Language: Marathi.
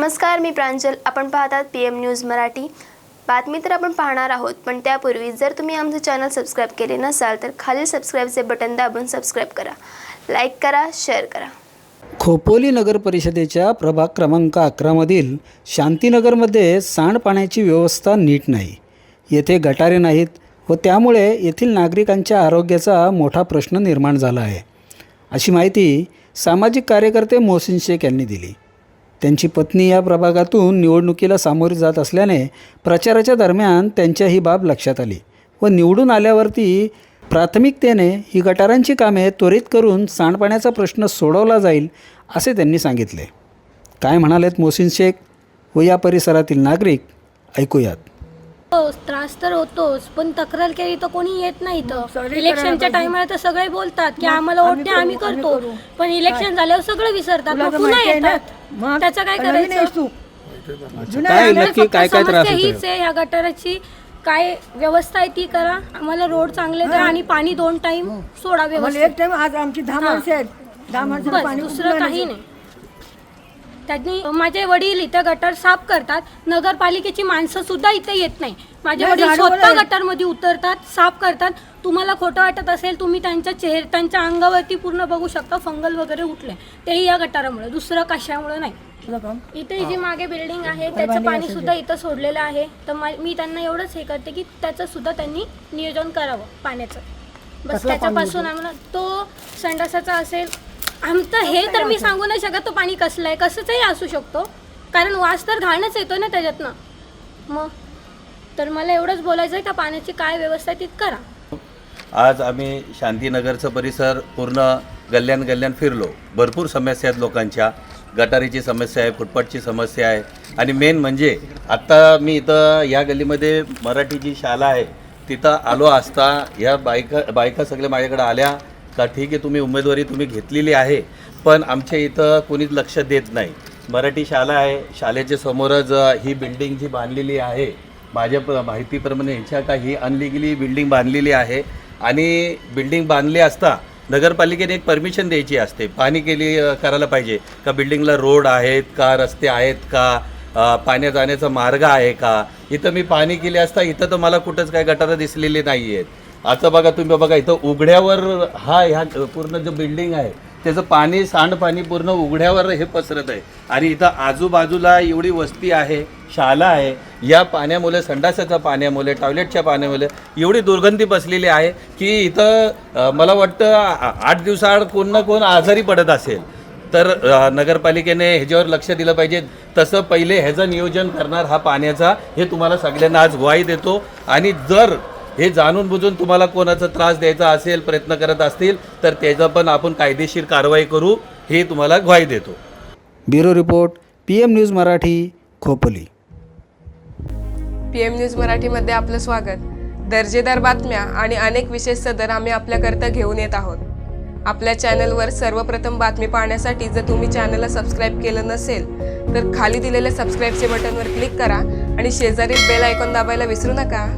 नमस्कार मी प्रांजल. आपण पाहतात पी एम न्यूज मराठी. बातमी तर आपण पाहणार आहोत पण त्यापूर्वी जर तुम्ही आमचं चॅनल सबस्क्राईब केले नसाल तर खालील सबस्क्राईबचे बटन दाबून सबस्क्राईब करा. लाईक करा शेअर करा. खोपोली नगर परिषदेच्या प्रभाग क्रमांक अकरामधील शांतीनगरमध्ये सांडपाण्याची व्यवस्था नीट नाही. येथे गटारे नाहीत व त्यामुळे येथील नागरिकांच्या आरोग्याचा मोठा प्रश्न निर्माण झाला आहे. अशी माहिती सामाजिक कार्यकर्ते मोहसिन शेख यांनी दिली. त्यांची पत्नी या प्रभागातून निवडणुकीला सामोरी जात असल्याने प्रचाराच्या दरम्यान त्यांच्या ही बाब लक्षात आली व निवडून आल्यावरती प्राथमिकतेने ही गटारांची कामे त्वरित करून सांडपाण्याचा प्रश्न सोडवला जाईल असे त्यांनी सांगितले. काय म्हणालेत मोहसिन शेख व या परिसरातील नागरिक? ऐकूयात. त्रास तर होतोच पण तक्रार केली तर कोणी येत नाही तर इलेक्शनच्या टायमाला तर सगळे बोलतात की आम्हाला वोट द्या आम्ही करतो. पण इलेक्शन झाल्यावर सगळं विसरतात मग पुन्हा येतात. त्याचं काय करायचं? काय नक्की काय त्रास हीच आहे ह्या गटाराची काय व्यवस्था आहे ती करा. आम्हाला रोड चांगले द्या आणि पाणी दोन टाइम सोडा मला व्यवस्थित. एक टाइम आज आमची दहा माणसं आहेत. दहा पाणी दुसरं काही नाही. त्यांनी माझे वडील इथे गटर साफ करतात नगरपालिकेची माणसं सुद्धा इथे येत नाही. माझे वडील स्वतः. गटरमध्ये उतरतात साफ करतात. तुम्हाला खोटं वाटत असेल तुम्ही त्यांच्या चेहरे त्यांच्या अंगावरती पूर्ण बघू शकता फंगल वगैरे उठले तेही या गटारामुळे दुसरं कशामुळे नाही. इथे जी मागे बिल्डिंग आहे त्याचं पाणी सुद्धा इथं सोडलेलं आहे. तर मा- त्यांना एवढंच हे करते की त्याचं सुद्धा त्यांनी नियोजन करावं पाण्याचं. बस त्याच्यापासून आम्हाला तो संडासाचा असेल आमचं हे तर मी सांगू नाही शकत तो पाणी कसलं आहे कसंचही असू शकतो. कारण वास तर घाणच येतो ना त्याच्यातनं. मग? तर मला एवढंच बोलायचं आहे का पाण्याची काय व्यवस्था आहे ती करा. आज आम्ही शांतीनगरचं परिसर पूर्ण गल्ल्यान गल्ल्यान फिरलो. भरपूर समस्या आहेत लोकांच्या. गटारीची समस्या आहे फुटपाथची समस्या आहे. आणि मेन म्हणजे आत्ता मी इथं या गल्लीमध्ये मराठी जी शाळा आहे तिथं आलो असता ह्या बायका बायका सगळ्या माझ्याकडे आल्या. का ठीक आहे तुम्ही उमेदवारी तुम्ही घेतलेली आहे पण आमच्या इथं कोणीच लक्ष देत नाही. मराठी शाळा आहे शाळेच्या समोरच ही बिल्डिंग जी बांधलेली आहे माझ्या माहितीप्रमाणे ह्याच्या का ही अनलिगली बिल्डिंग बांधलेली आहे. आणि बिल्डिंग बांधली असता नगरपालिकेने एक परमिशन द्यायची असते पाणी केली करायला पाहिजे. का बिल्डिंगला रोड आहेत का रस्ते आहेत का पाण्या जाण्याचा मार्ग आहे का? इथं मी पाणी केले असता इथं तर मला कुठंच काय गटारं दिसलेली नाही आहेत आता बघा तुम्ही बघा इथं उघड्यावर हा ह्या पूर्ण जो बिल्डिंग आहे त्याचं पाणी सांडपाणी पूर्ण उघड्यावर हे पसरत आहे. आणि इथं आजूबाजूला एवढी वस्ती आहे शाला आहे या पाण्यामुळे संडासाच्या पाण्यामुळे टॉयलेटच्या पाण्यामुळे एवढी दुर्गंधी बसलेली आहे की इथं मला वाटतं आठ दिवसाआड कोण ना कोण आजारी पडत असेल. तर नगरपालिकेने ह्याच्यावर लक्ष दिलं पाहिजे. तसं पहिले ह्याचं नियोजन करणार हा पाण्याचा हे तुम्हाला सगळ्यांना आज ग्वाही देतो. आणि जर हे जाणून बुजून तुम्हाला कोणाचा त्रास द्यायचा असेल प्रयत्न करत असतील तर त्याचा पण आपण कायदेशीर कारवाई करू हे तुम्हाला ग्वाही देतो. Bureau report P M news Marathi Khopoli. P M news मराठीमध्ये आपलं स्वागत. दर्जेदार बातम्या आणि अनेक विशेष सदर आम्ही आपल्याकरता घेऊन येत आहोत. आपल्या चॅनलवर सर्वप्रथम बातमी पाहण्यासाठी जर तुम्ही चॅनलला सबस्क्राईब केलं नसेल तर खाली दिलेल्या सबस्क्राईबचे बटनवर क्लिक करा आणि शेजारील बेल आयकॉन दाबायला विसरू नका.